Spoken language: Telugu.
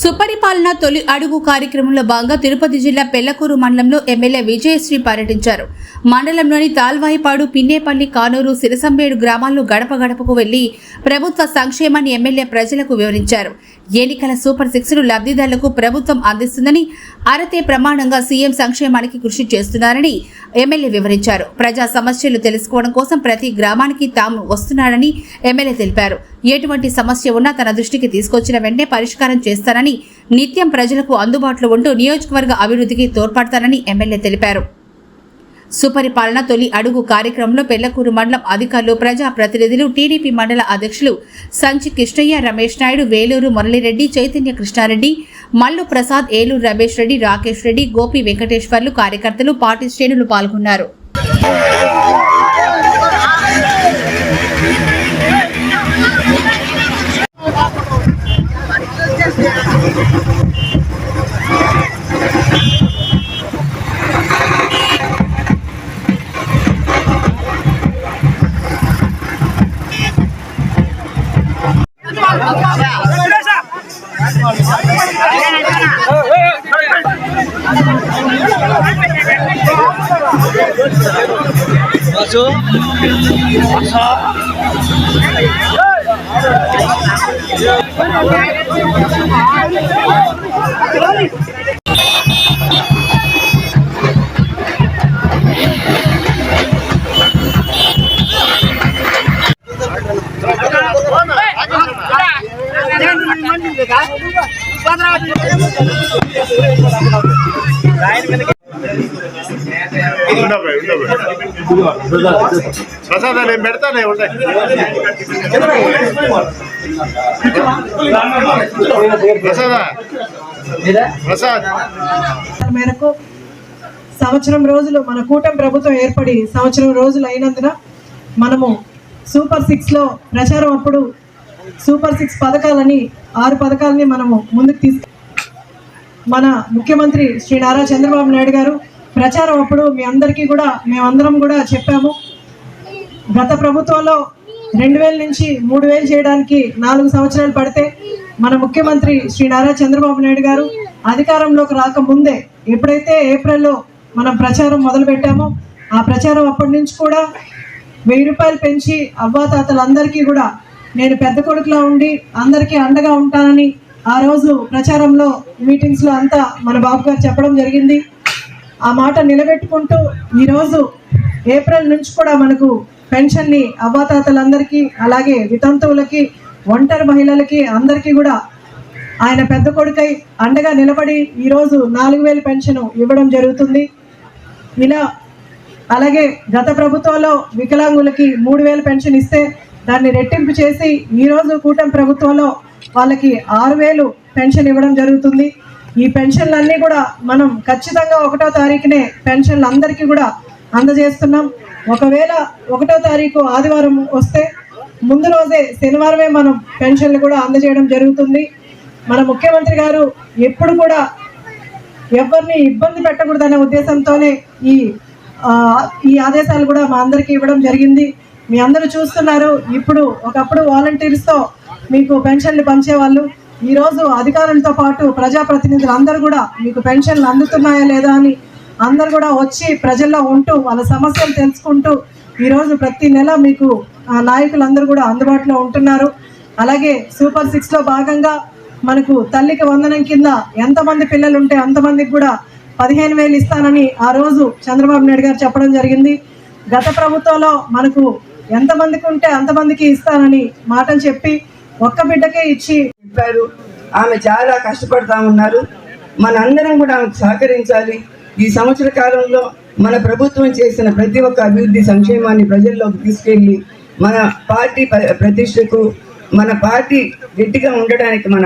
సుపరిపాలన తొలి అడుగు కార్యక్రమంలో భాగంగా తిరుపతి జిల్లా పెళ్ళకూరు మండలంలో ఎమ్మెల్యే విజయశ్రీ పర్యటించారు. మండలంలోని తాల్వాయిపాడు పిన్నేపల్లి కానూరు సిరసంబేడు గ్రామాల్లో గడప గడపకు వెళ్ళి ప్రభుత్వ సంక్షేమాన్ని ఎమ్మెల్యే ప్రజలకు వివరించారు. ఎన్నికల సూపర్ సిక్స్ను లబ్ధిదారులకు ప్రభుత్వం అందిస్తుందని అరతే ప్రమాణంగా సీఎం సంక్షేమానికి కృషి చేస్తున్నారని ఎమ్మెల్యే వివరించారు. ప్రజా సమస్యలు తెలుసుకోవడం కోసం ప్రతి గ్రామానికి తాము వస్తున్నారని ఎమ్మెల్యే తెలిపారు. ఎటువంటి సమస్య ఉన్నా తన దృష్టికి తీసుకొచ్చిన వెంటనే పరిష్కారం చేస్తానని నిత్యం ప్రజలకు అందుబాటులో ఉంటూ నియోజకవర్గ అభివృద్ధికి తోడ్పడతానని ఎమ్మెల్యే తెలిపారు. సుపరిపాలన తొలి అడుగు కార్యక్రమంలో పెళ్ళకూరు మండలం అధికారులు ప్రజా ప్రతినిధులు టీడీపీ మండల అధ్యక్షులు సంచి కృష్ణయ్య రమేష్ నాయుడు వేలూరు మురళిరెడ్డి చైతన్య కృష్ణారెడ్డి మల్లు ప్రసాద్ ఏలూరు రమేష్ రెడ్డి రాకేష్ రెడ్డి గోపి వెంకటేశ్వర్లు కార్యకర్తలు పార్టీ శ్రేణులు పాల్గొన్నారు. Maju. Masa. Jangan ప్రసాద్ ఏం పెడతానే ఉంటాయి ప్రసాద్ మేరకు సంవత్సరం రోజులు మన కూటమి ప్రభుత్వం ఏర్పడి సంవత్సరం రోజులు అయినందున మనము సూపర్ సిక్స్లో ప్రచారం అప్పుడు సూపర్ సిక్స్ పథకాలని ఆరు పథకాలని మనము ముందుకు తీసుకు మన ముఖ్యమంత్రి శ్రీ నారా చంద్రబాబు నాయుడు గారు ప్రచారం అప్పుడు మీ అందరికీ కూడా మేమందరం కూడా చెప్పాము. గత ప్రభుత్వంలో రెండు వేల నుంచి మూడు వేలు చేయడానికి నాలుగు సంవత్సరాలు పడితే మన ముఖ్యమంత్రి శ్రీ నారా చంద్రబాబు నాయుడు గారు అధికారంలోకి రాకముందే ఎప్పుడైతే ఏప్రిల్లో మనం ప్రచారం మొదలుపెట్టామో ఆ ప్రచారం అప్పటి నుంచి కూడా వెయ్యి రూపాయలు పెంచి అవ్వాతాతలందరికీ కూడా నేను పెద్ద కొడుకులా ఉండి అందరికీ అండగా ఉంటానని ఆ రోజు ప్రచారంలో మీటింగ్స్లో అంతా మన బాబు గారు చెప్పడం జరిగింది. ఆ మాట నిలబెట్టుకుంటూ ఈరోజు ఏప్రిల్ నుంచి కూడా మనకు పెన్షన్ని అవ్వాతాతలందరికీ అలాగే వితంతువులకి ఒంటరి మహిళలకి అందరికీ కూడా ఆయన పెద్ద కొడుకై అండగా నిలబడి ఈరోజు నాలుగు వేలు పెన్షన్ ఇవ్వడం జరుగుతుంది. ఇలా అలాగే గత ప్రభుత్వంలో వికలాంగులకి మూడు వేలు పెన్షన్ ఇస్తే దాన్ని రెట్టింపు చేసి ఈరోజు కూటమి ప్రభుత్వంలో వాళ్ళకి ఆరు వేలు పెన్షన్ ఇవ్వడం జరుగుతుంది. ఈ పెన్షన్లన్నీ కూడా మనం ఖచ్చితంగా ఒకటో తారీఖునే పెన్షన్లు అందరికీ కూడా అందజేస్తున్నాం. ఒకవేళ ఒకటో తారీఖు ఆదివారం వస్తే ముందు రోజే శనివారమే మనం పెన్షన్లు కూడా అందజేయడం జరుగుతుంది. మన ముఖ్యమంత్రి గారు ఎప్పుడు కూడా ఎవరిని ఇబ్బంది పెట్టకూడదనే ఉద్దేశంతోనే ఈ ఈ ఆదేశాలు కూడా మా అందరికీ ఇవ్వడం జరిగింది. మీ అందరూ చూస్తున్నారు. ఇప్పుడు ఒకప్పుడు వాలంటీర్స్తో మీకు పెన్షన్లు పంచేవాళ్ళు. ఈరోజు అధికారులతో పాటు ప్రజాప్రతినిధులు అందరూ కూడా మీకు పెన్షన్లు అందుతున్నాయా లేదా అని అందరు కూడా వచ్చి ప్రజల్లో ఉంటూ వాళ్ళ సమస్యలు తెలుసుకుంటూ ఈరోజు ప్రతి నెల మీకు ఆ, నాయకులందరూ కూడా అందుబాటులో ఉంటున్నారు. అలాగే సూపర్ సిక్స్లో భాగంగా మనకు తల్లికి వందనం కింద ఎంతమంది పిల్లలు ఉంటే అంతమందికి కూడా పదిహేను వేలు ఇస్తానని ఆ రోజు చంద్రబాబు నాయుడు గారు చెప్పడం జరిగింది. గత ప్రభుత్వంలో మనకు ఎంతమందికి ఉంటే అంతమందికి ఇస్తానని మాటలు చెప్పి ఒక్క బిడ్డకే ఇచ్చి చెప్పారు. ఆమె చాలా కష్టపడతా ఉన్నారు. మనందరం కూడా ఆమెకు సహకరించాలి. ఈ సంవత్సర కాలంలో మన ప్రభుత్వం చేసిన ప్రతి ఒక్క అభివృద్ధి సంక్షేమాన్ని ప్రజల్లోకి తీసుకెళ్ళి మన పార్టీ ప్రతిష్టకు మన పార్టీ గట్టిగా ఉండడానికి మన